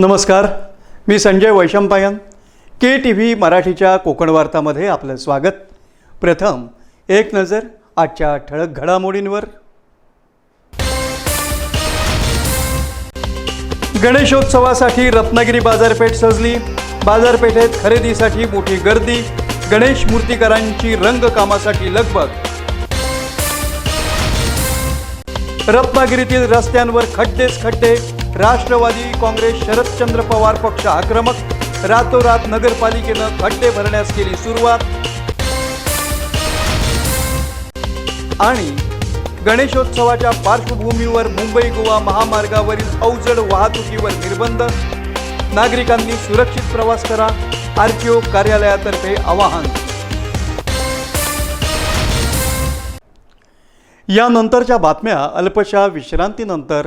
नमस्कार मी Sanjay Vaishampayan K T V मराठीच्या कोकण वार्तामध्ये आपलं स्वागत. प्रथम एक नजर आजच्या ठळक घडामोडींवर. गणेशोत्सवासाठी रत्नागिरी बाजारपेठ सजली बाजारपेठेत खरेदीसाठी मोठी गर्दी गणेश मूर्तिकारांची रंगकामासाठी लगबग. रत्नागिरीतील रस्त्यांवर खड्डेच खड्डे राष्ट्रवादी काँग्रेस शरदचंद्र पवार पक्ष आक्रमक रातोरात नगरपालिकेनं खड्डे भरण्यास केली सुरुवात. आणि गणेशोत्सवाच्या पार्श्वभूमीवर मुंबई गोवा महामार्गावरील अवजड वाहतुकीवर निर्बंध. नागरिकांनी सुरक्षित प्रवास करा आरटीओ कार्यालयातर्फे आवाहन. यानंतरच्या बातम्या अल्पशा विश्रांतीनंतर.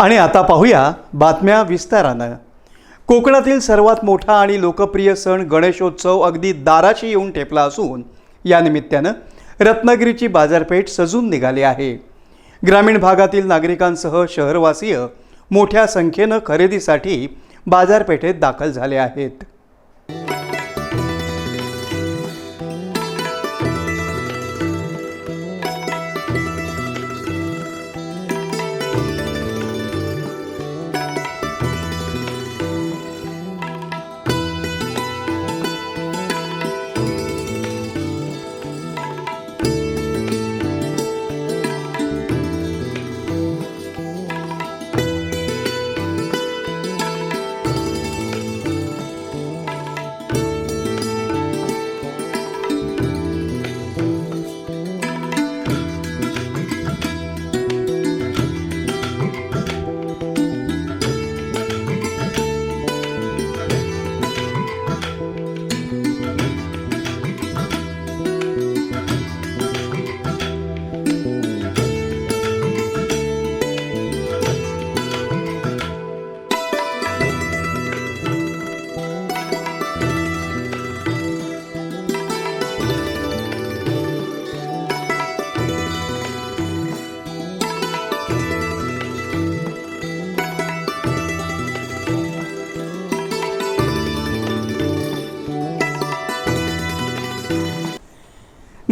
आणि आता पाहूया बातम्या विस्तारानं. कोकणातील सर्वात मोठा आणि लोकप्रिय सण गणेशोत्सव अगदी दाराशी येऊन ठेपला असून या निमित्तानं रत्नागिरीची बाजारपेठ सजून निघाली आहे. ग्रामीण भागातील नागरिकांसह शहरवासीय मोठ्या संख्येनं खरेदीसाठी बाजारपेठेत दाखल झाले आहेत.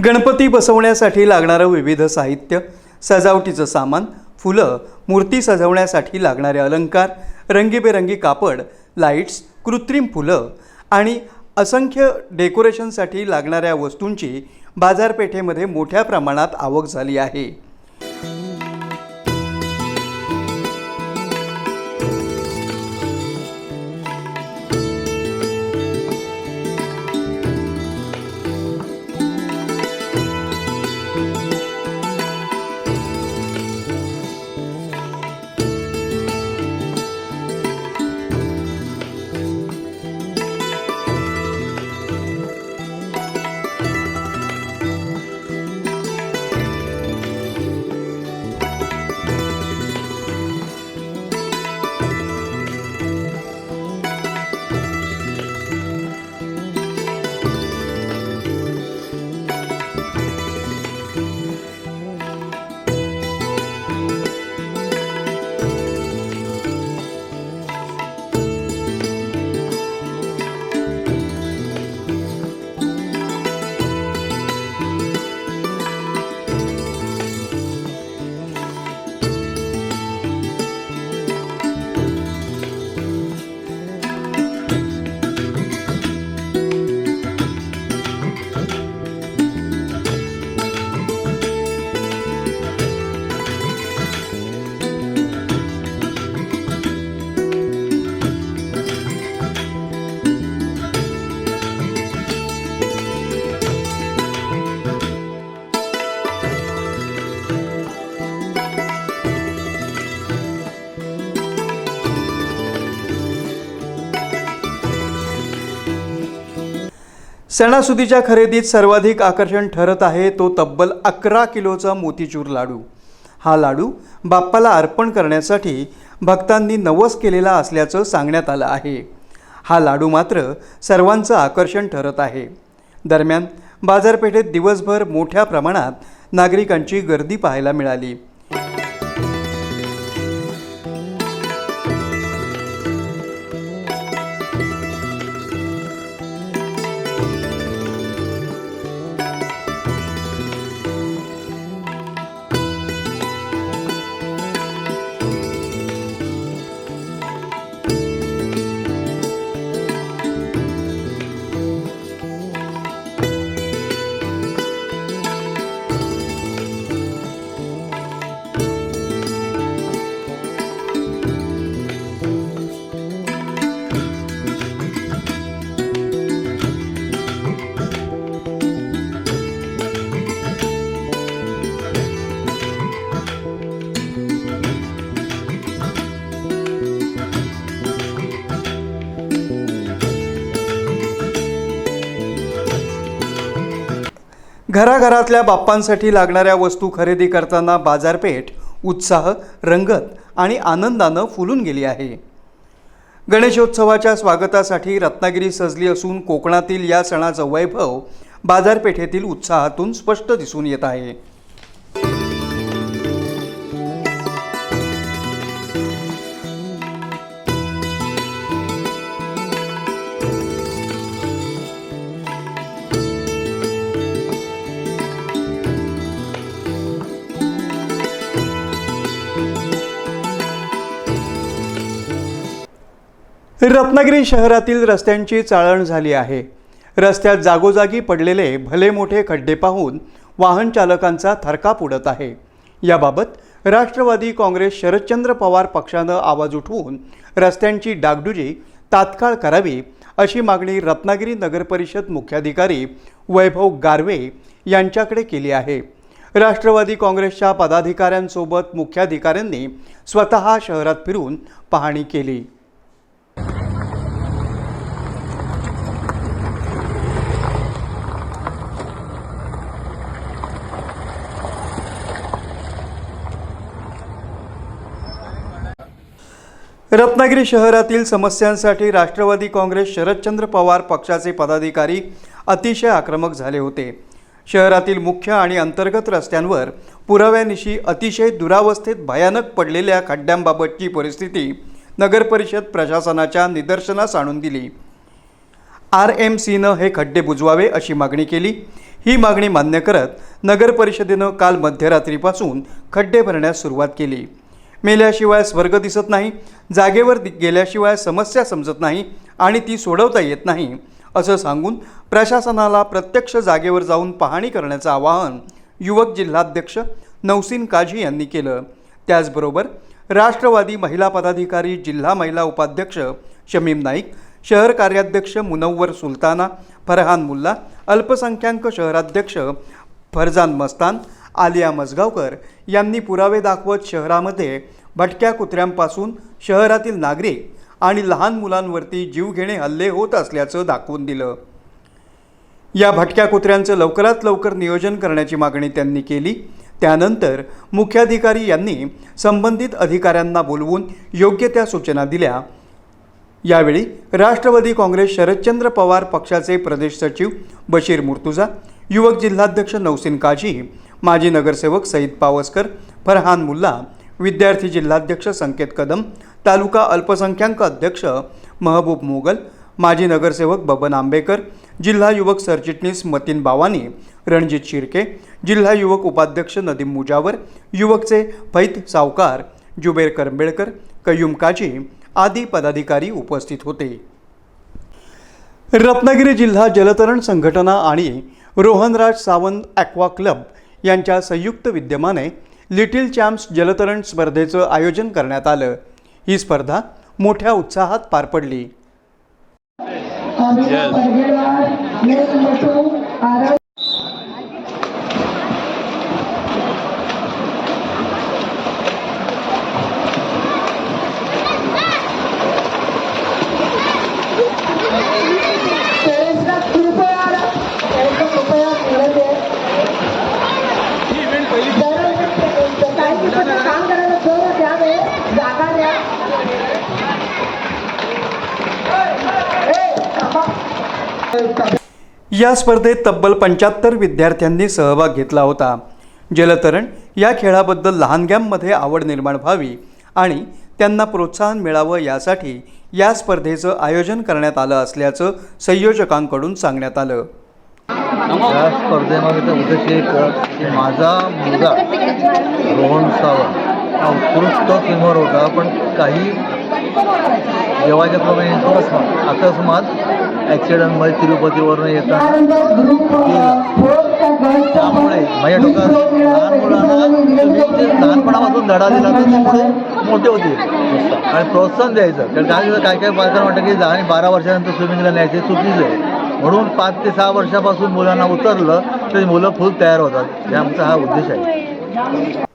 गणपती बसवण्यासाठी लागणारं विविध साहित्य सजावटीचं सामान फुलं मूर्ती सजवण्यासाठी लागणारे अलंकार रंगीबेरंगी कापड लाईट्स कृत्रिम फुलं आणि असंख्य डेकोरेशनसाठी लागणाऱ्या वस्तूंची बाजारपेठेमध्ये मोठ्या प्रमाणात आवक झाली आहे. सणासुदीच्या खरेदीत सर्वाधिक आकर्षण ठरत आहे तो तब्बल अकरा किलोचा मोतीचूर लाडू. हा लाडू बाप्पाला अर्पण करण्यासाठी भक्तांनी नवस केलेला असल्याचं सांगण्यात आलं आहे. हा लाडू मात्र सर्वांचं आकर्षण ठरत आहे. दरम्यान बाजारपेठेत दिवसभर मोठ्या प्रमाणात नागरिकांची गर्दी पाहायला मिळाली. घराघरातल्या बाप्पांसाठी लागणाऱ्या वस्तू खरेदी करताना बाजारपेठ उत्साह रंगत आणि आनंदानं फुलून गेली आहे. गणेशोत्सवाच्या स्वागतासाठी रत्नागिरी सजली असून कोकणातील या सणाचं वैभव बाजारपेठेतील उत्साहातून स्पष्ट दिसून येत आहे. रत्नागिरी शहरातील रस्त्यांची चाळण झाली आहे. रस्त्यात जागोजागी पडलेले भले मोठे खड्डे पाहून वाहन चालकांचा थरकाप उडत आहे. याबाबत राष्ट्रवादी काँग्रेस शरदचंद्र पवार पक्षानं आवाज उठवून रस्त्यांची डागडुजी तात्काळ करावी अशी मागणी रत्नागिरी नगरपरिषद मुख्याधिकारी वैभव गारवे यांच्याकडे केली आहे. राष्ट्रवादी काँग्रेसच्या पदाधिकाऱ्यांसोबत मुख्याधिकाऱ्यांनी स्वतः शहरात फिरून पाहणी केली. रत्नागिरी शहरातील समस्यांसाठी राष्ट्रवादी काँग्रेस शरदचंद्र पवार पक्षाचे पदाधिकारी अतिशय आक्रमक झाले होते. शहरातील मुख्य आणि अंतर्गत रस्त्यांवर पुराव्यानिशी अतिशय दुरावस्थेत भयानक पडलेल्या खड्ड्यांबाबतची परिस्थिती नगरपरिषद प्रशासनाच्या निदर्शनास आणून दिली. आर एम सीनं हे खड्डे बुजवावे अशी मागणी केली. ही मागणी मान्य करत नगरपरिषदेनं काल मध्यरात्रीपासून खड्डे भरण्यास सुरुवात केली. मेल्याशिवाय स्वर्ग दिसत नाही जागेवर दि- गेल्याशिवाय समस्या समजत नाही आणि ती सोडवता येत नाही असं सांगून प्रशासनाला प्रत्यक्ष जागेवर जाऊन पाहणी करण्याचं आवाहन युवक जिल्हाध्यक्ष नौसीन काझी यांनी केलं. त्याचबरोबर राष्ट्रवादी महिला पदाधिकारी जिल्हा महिला उपाध्यक्ष शमीम नाईक शहर कार्याध्यक्ष मुनव्वर सुलताना फरहान मुल्ला अल्पसंख्याक शहराध्यक्ष फरजान मस्तान आलिया मजगावकर यांनी पुरावे दाखवत शहरामध्ये भटक्या कुत्र्यांपासून शहरातील नागरिक आणि लहान मुलांवरती जीवघेणे हल्ले होत असल्याचं दाखवून दिलं. या भटक्या कुत्र्यांचं लवकरात लवकर नियोजन करण्याची मागणी त्यांनी केली. त्यानंतर मुख्याधिकारी यांनी संबंधित अधिकाऱ्यांना बोलवून योग्य त्या सूचना दिल्या. यावेळी राष्ट्रवादी काँग्रेस शरदचंद्र पवार पक्षाचे प्रदेश सचिव बशीर मुर्तुजा युवक जिल्हाध्यक्ष नौसिन काझी माजी नगरसेवक सईद पावसकर फरहान मुल्ला विद्यार्थी जिल्हाध्यक्ष संकेत कदम तालुका अल्पसंख्याक अध्यक्ष महबूब मोगल माजी नगरसेवक बबन आंबेकर जिल्हा युवक सरचिटणीस मतीन बावानी रणजित शिर्के जिल्हा युवक उपाध्यक्ष नदीम मुजावर युवकचे फैत सावकार जुबेर करंबेळकर कयुम काजी आदी पदाधिकारी उपस्थित होते. रत्नागिरी जिल्हा जलतरण संघटना आणि रोहनराज सावंत ॲक्वा क्लब यांच्या संयुक्त विद्यमाने लिटिल चॅम्प्स जलतरण स्पर्धेचं आयोजन करण्यात आलं. ही स्पर्धा मोठ्या उत्साहात पार पडली. या स्पर्धेत तब्बल पंच्याहत्तर विद्यार्थ्यांनी सहभाग घेतला होता. जलतरण या खेळाबद्दल लहानग्यांमध्ये आवड निर्माण व्हावी आणि त्यांना प्रोत्साहन मिळावं यासाठी या स्पर्धेचं आयोजन करण्यात आलं असल्याचं संयोजकांकडून सांगण्यात आलं. या स्पर्धेमागेचा उद्देश एक की माझा मुलगा रोहन सावंत हा उत्कृष्ट स्विमर होता पण काही देवाच्या क्रमाने थोडंसं अकस्मात ॲक्सिडेंटमध्ये तिरुपतीवरून येतात त्यामुळे माझ्या डोक्यात लहान मुलांना लहानपणापासून धडा दिला तर ते पुढे मोठे होते आणि प्रोत्साहन द्यायचं. कारण काय काय काय पालकांना वाटतं की दहा आणि बारा वर्षानंतर स्विमिंगला न्यायचे चुकीचं आहे. म्हणून पाच ते सहा वर्षापासून मुलांना उतरलं तर मुलं फुल तयार होतात. हे आमचा हा उद्देश आहे.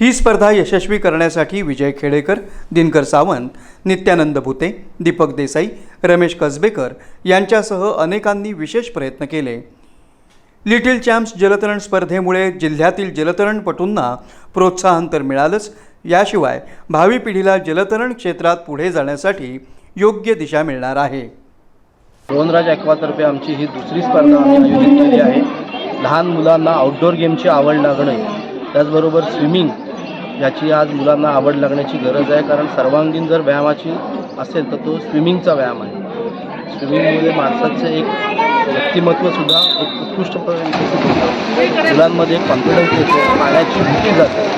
ही स्पर्धा यशस्वी करण्यासाठी विजय खेडेकर दिनकर सावंत नित्यानंद भुते दीपक देसाई रमेश कसबेकर यांच्यासह अनेकांनी विशेष प्रयत्न केले. लिटिल चॅम्प्स जलतरण स्पर्धेमुळे जिल्ह्यातील जलतरणपटूंना प्रोत्साहन तर मिळालंच याशिवाय भावी पिढीला जलतरण क्षेत्रात पुढे जाण्यासाठी योग्य दिशा मिळणार आहे. रोहनराज अॅक्वातर्फे आमची ही दुसरी स्पर्धा आम्ही आयोजित केली आहे. लहान मुलांना आउटडोअर गेमची आवड लागणे त्याचबरोबर स्विमिंग याची आज मुलांना आवड लागण्याची गरज आहे. कारण सर्वांगीण जर व्यायामाची असेल तर तो स्विमिंगचा व्यायाम आहे. स्विमिंगमध्ये माणसाचं एक व्यक्तिमत्वसुद्धा एक उत्कृष्ट विकसित होतं. मुलांमध्ये कॉन्फिडन्स येतो पाण्याची भीती जाते.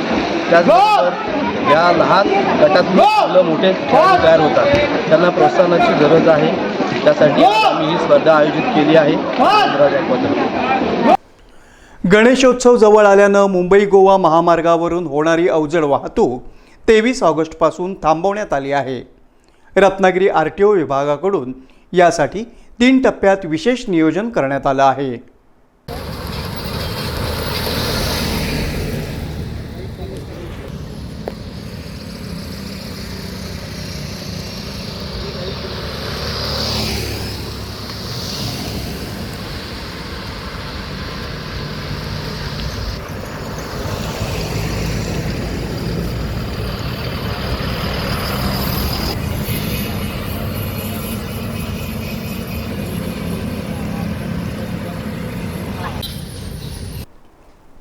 त्याचबरोबर या लहान गटातून मुलं मोठे खेळाडू तयार होतात. त्यांना प्रोत्साहनाची गरज आहे. त्यासाठी आम्ही ही स्पर्धा आयोजित केली आहे. गणेशोत्सव जवळ आल्यानं मुंबई गोवा महामार्गावरून होणारी अवजड वाहतूक तेवीस ऑगस्टपासून थांबवण्यात आली आहे. रत्नागिरी आर टी ओ विभागाकडून यासाठी तीन टप्प्यात विशेष नियोजन करण्यात आलं आहे.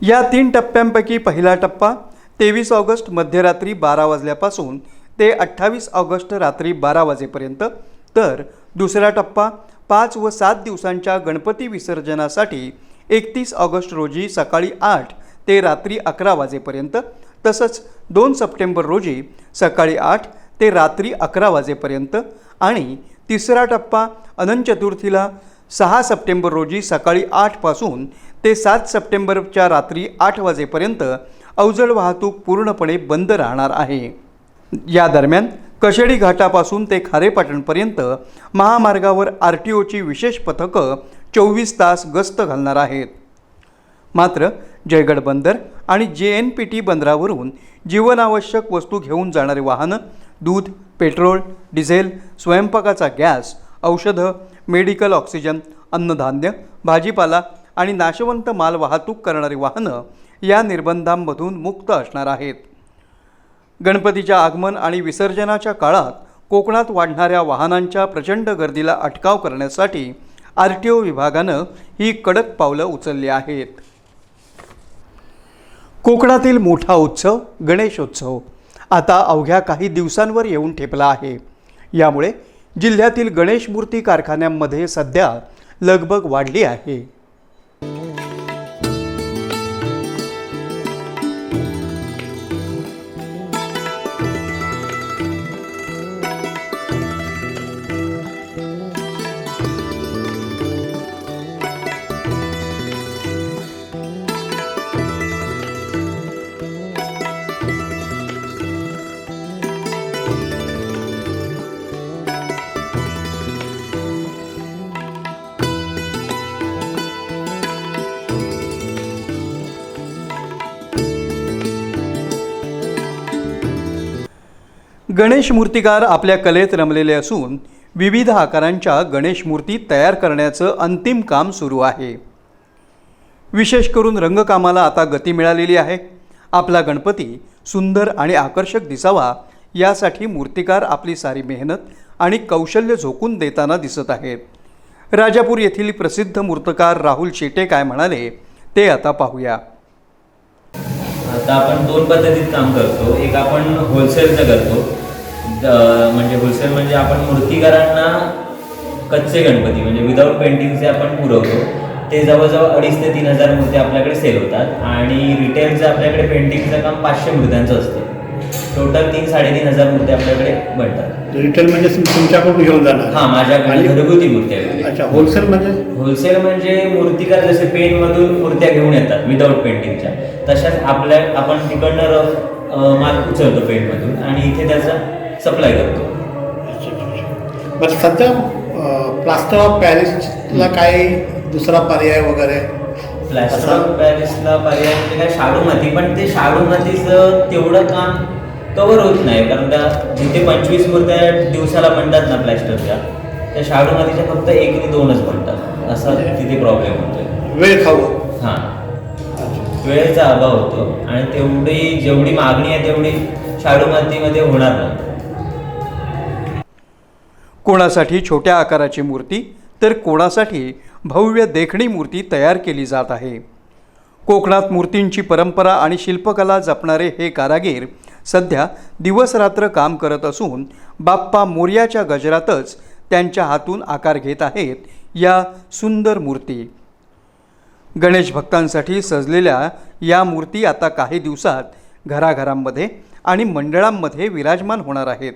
या तीन टप्प्यांपैकी पहिला टप्पा तेवीस ऑगस्ट मध्यरात्री बारा वाजल्यापासून ते अठ्ठावीस ऑगस्ट रात्री बारा वाजेपर्यंत. तर दुसरा टप्पा पाच व सात दिवसांच्या गणपती विसर्जनासाठी एकतीस ऑगस्ट रोजी सकाळी आठ ते रात्री अकरा वाजेपर्यंत तसंच दोन सप्टेंबर रोजी सकाळी आठ ते रात्री अकरा वाजेपर्यंत आणि तिसरा टप्पा अनंत चतुर्थीला सहा सप्टेंबर रोजी सकाळी आठपासून ते सात सप्टेंबरच्या रात्री आठ वाजेपर्यंत अवजड वाहतूक पूर्णपणे बंद राहणार आहे. या दरम्यान कशेडी घाटापासून ते खारेपाटणपर्यंत महामार्गावर आर टी ओची विशेष पथकं चोवीस तास गस्त घालणार आहेत. मात्र जयगड बंदर आणि जे एन पी टी बंदरावरून जीवनावश्यक वस्तू घेऊन जाणारे वाहनं दूध पेट्रोल डिझेल स्वयंपाकाचा गॅस औषधं मेडिकल ऑक्सिजन अन्नधान्य भाजीपाला आणि नाशवंत माल वाहतूक करणारी वाहनं या निर्बंधांमधून मुक्त असणार आहेत. गणपतीच्या आगमन आणि विसर्जनाच्या काळात कोकणात वाढणाऱ्या वाहनांच्या प्रचंड गर्दीला अटकाव करण्यासाठी आर टी ओ विभागानं ही कडक पावलं उचलली आहेत. कोकणातील मोठा उत्सव गणेशोत्सव. आता अवघ्या काही दिवसांवर येऊन ठेपला आहे. यामुळे जिल्ह्यातील गणेश मूर्ती कारखान्यांमध्ये सध्या लगबग वाढली आहे. गणेश मूर्तिकार आपल्या कलेत रमलेले असून विविध आकारांच्या गणेश मूर्ती तयार करण्याचं अंतिम काम सुरू आहे. विशेष करून रंगकामाला आता गती मिळालेली आहे. आपला गणपती सुंदर आणि आकर्षक दिसावा यासाठी मूर्तिकार आपली सारी मेहनत आणि कौशल्य झोकून देताना दिसत आहेत. राजापूर येथील प्रसिद्ध मूर्तकार राहुल शेटे काय म्हणाले ते आता पाहूया. आता आपण दोन पद्धतीत काम करतो. एक आपण होलसेलचं करतो. म्हणजे होलसेल म्हणजे आपण मूर्तिकारांना कच्चे गणपती म्हणजे विदाऊट पेंटिंगचे आपण पुरवतो. ते जवळजवळ अडीच ते तीन हजार मूर्ती आपल्याकडे सेल होतात. आणि रिटेलचं आपल्याकडे पेंटिंगचं काम पाचशे मूर्त्यांचं असतं. टोटल तीन साडेतीन हजार मूर्ती आपल्याकडे बनतात. रिटेल म्हणजे तुम- तुमच्याकडून घेऊन जाणार. हां माझ्याकडे घरगुती मूर्त्या वगैरे अच्छा होलसेल म्हणजे? होलसेल म्हणजे मूर्तिकार जसे पेनमधून मूर्त्या घेऊन येतात विदाऊट पेंटिंगच्या तशाच आपल्या आपण तिकडनं रफ माल उचलतो पेंटमधून आणि इथे त्याचा सप्लाय करतो. अच्छा, अच्छा, अच्छा. बरं सध्या प्लास्टर ऑफ पॅरिसला काही दुसरा पर्याय वगैरे? प्लॅस्टर ऑफ पॅरिसला पर्याय म्हणजे काय? शाडू माती. पण ते शाडू मातीचं तेवढं काम कव्हर होत नाही. कारण त्या जिथे पंचवीस मूर्त्या दिवसाला बनतात ना प्लॅस्टरच्या त्या शाडू मातीच्या फक्त एक आणि दोनच बनतात. असा तिथे प्रॉब्लेम होतोय. वेळ खाऊ. हां. वेळेचा अभाव होतो. आणि तेवढी जेवढी मागणी आहे तेवढी शाडू मातीमध्ये होणार नाही. कोणासाठी छोट्या आकाराची मूर्ती तर कोणासाठी भव्य देखणी मूर्ती तयार केली जात आहे. कोकणात मूर्तींची परंपरा आणि शिल्पकला जपणारे हे कारागीर सध्या दिवसरात्र काम करत असून बाप्पा मोर्याच्या गजरातच त्यांच्या हातून आकार घेत आहेत या सुंदर मूर्ती. गणेश भक्तांसाठी सजलेल्या या मूर्ती आता काही दिवसात घराघरांमध्ये आणि मंडळांमध्ये विराजमान होणार आहेत.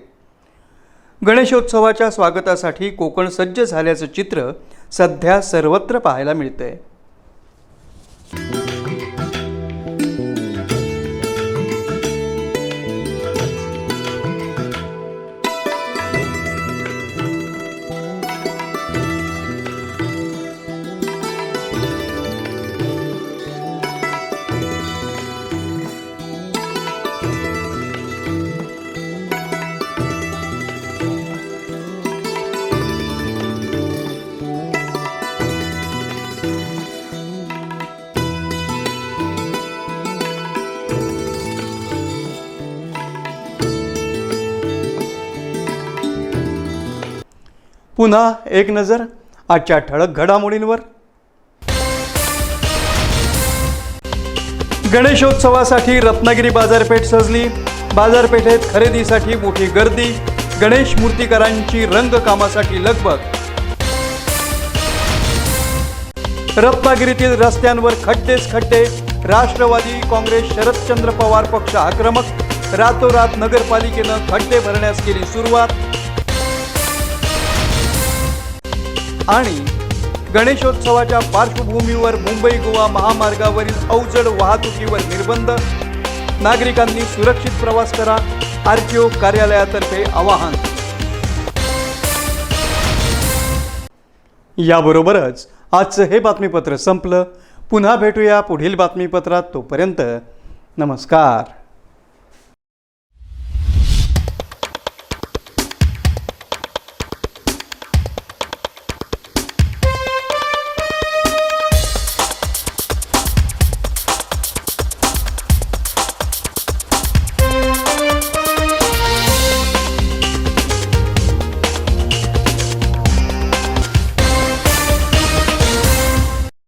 गणेशोत्सवाच्या स्वागतासाठी कोकण सज्ज झाल्याचं चित्र सध्या सर्वत्र पाहायला मिळतंय. पुन्हा एक नजर आजच्या ठळक घडामोडींवर. गणेशोत्सवासाठी रत्नागिरी बाजारपेठ सजली. बाजारपेठेत खरेदीसाठी मोठी गर्दी. गणेश मूर्तिकारांची रंगकामासाठी लगबग. रत्नागिरीतील रस्त्यांवर खड्डेच खड्डे. राष्ट्रवादी काँग्रेस शरदचंद्र पवार पक्ष आक्रमक. रातोरात नगरपालिकेनं खड्डे भरण्यास केली सुरुवात. आणि गणेशोत्सवाच्या पार्श्वभूमीवर मुंबई गोवा महामार्गावरील अवजड वाहतुकीवर निर्बंध. नागरिकांनी सुरक्षित प्रवास करा आर टी ओ कार्यालयातर्फे आवाहन. याबरोबरच आजचं हे बातमीपत्र संपलं. पुन्हा भेटूया पुढील बातमीपत्रात तोपर्यंत. नमस्कार.